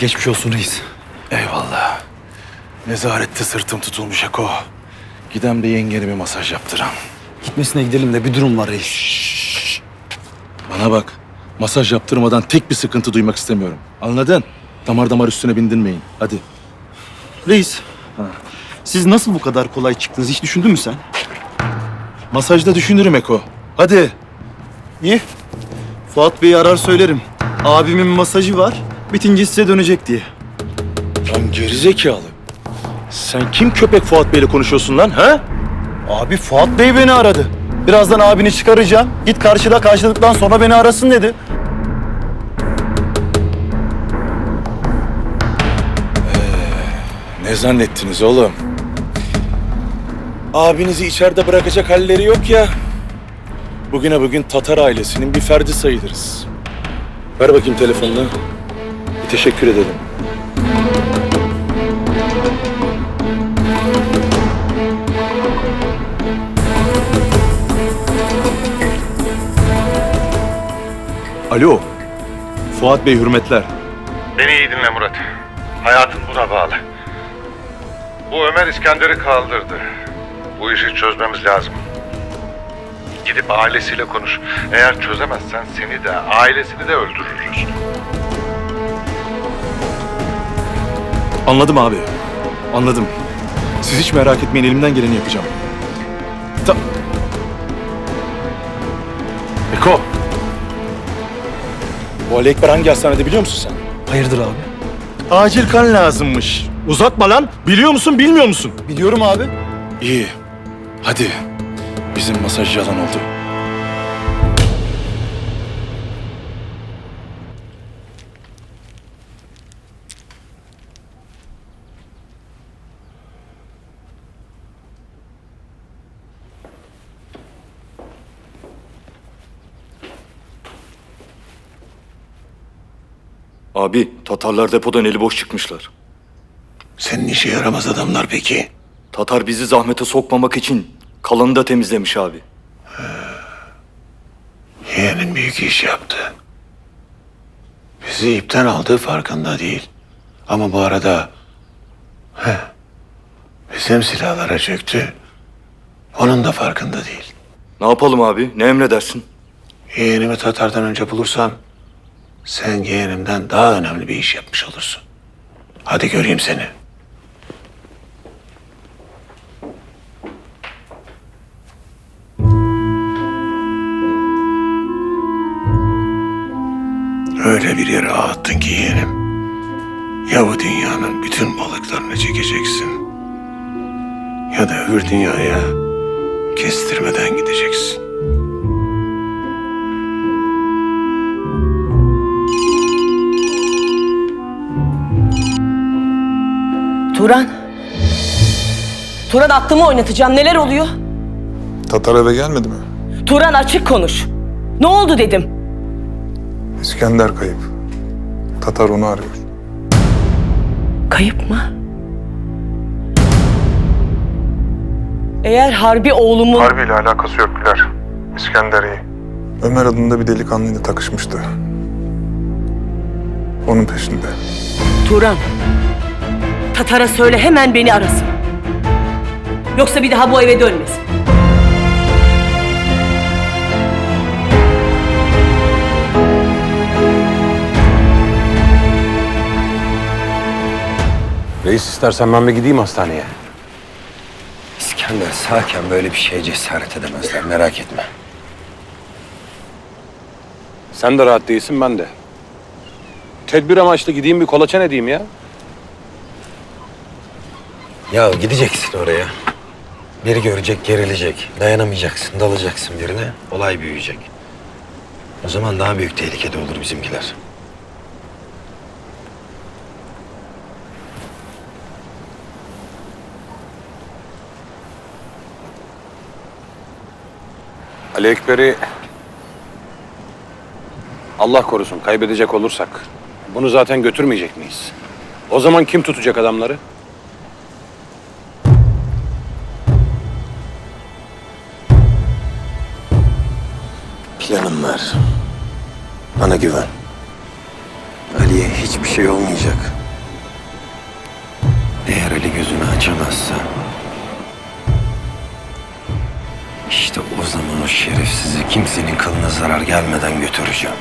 Geçmiş olsun reis. Eyvallah. Nezarette sırtım tutulmuş Eko. Gidem de yengene bir masaj yaptıram. Gitmesine gidelim de bir durum var reis. Bana bak. Masaj yaptırmadan tek bir sıkıntı duymak istemiyorum. Anladın? Damar damar üstüne bindirmeyin. Hadi. Reis. Siz nasıl bu kadar kolay çıktınız hiç düşündün mü sen? Masajda düşünürüm Eko. Hadi. İyi. Fuat Bey'i arar söylerim. Abimin masajı var. Bitince size dönecek diye. Lan gerizekalı. Sen kim köpek Fuat Bey'le konuşuyorsun lan ha? Abi Fuat Bey beni aradı. Birazdan abini çıkaracağım. Git karşıda karşıladıktan sonra beni arasın dedi. Ne zannettiniz oğlum? Abinizi içeride bırakacak halleri yok ya. Bugüne bugün Tatar ailesinin bir ferdi sayılırız. Ver bakayım telefonunu. Teşekkür edelim. Alo. Fuat Bey hürmetler. Beni iyi dinle Murat. Hayatın buna bağlı. Bu Ömer İskender'i kaldırdı. Bu işi çözmemiz lazım. Gidip ailesiyle konuş. Eğer çözemezsen seni de ailesini de öldürürüz. Anladım abi. Anladım. Siz hiç merak etmeyin elimden geleni yapacağım. Ta... Eko. Bu Ali Ekber hangi hastanede biliyor musun sen? Hayırdır abi? Acil kan lazımmış. Uzatma lan. Biliyor musun bilmiyor musun? Biliyorum abi. İyi. Hadi. Bizim masaj yalan oldu. Abi Tatarlar depodan eli boş çıkmışlar. Senin işe yaramaz adamlar peki. Tatar bizi zahmete sokmamak için kalanı da temizlemiş abi. Yeğenin büyük iş yaptı. Bizi ipten aldığı farkında değil. Ama bu arada... Heh, bizim silahlara çöktü. Onun da farkında değil. Ne yapalım abi? Ne emredersin? Yeğenimi Tatar'dan önce bulursam... ...sen yeğenimden daha önemli bir iş yapmış olursun. Hadi göreyim seni. Öyle bir yere attın ki yeğenim. Ya bu dünyanın bütün balıklarını çekeceksin. Ya da öbür dünyaya kestirmeden gideceksin. Turan. Turan aklımı oynatacağım. Neler oluyor? Tatar eve gelmedi mi? Turan açık konuş. Ne oldu dedim. İskender kayıp. Tatar onu arıyor. Kayıp mı? Eğer Harbi oğlumu... Harbi ile alakası yok Güler. İskender iyi. Ömer adında bir delikanlıyla takışmıştı. Onun peşinde. Turan. Tatar'a söyle hemen beni arasın. Yoksa bir daha bu eve dönmesin. Reis istersen ben bir gideyim hastaneye. İskender sağken böyle bir şeye cesaret edemezler merak etme. Sen de rahat değilsin ben de. Tedbir amaçlı gideyim bir kolaçan edeyim ya. Ya gideceksin oraya. Biri görecek gerilecek. Dayanamayacaksın dalacaksın birine. Olay büyüyecek. O zaman daha büyük tehlikede olur bizimkiler. Ali Ekber'i Allah korusun kaybedecek olursak bunu zaten götürmeyecek miyiz? O zaman kim tutacak adamları? Planım var. Bana güven. Ali'ye hiçbir şey olmayacak. Eğer Ali gözünü açamazsa... ...işte o zaman o şerefsizi kimsenin kılına zarar gelmeden götüreceğim.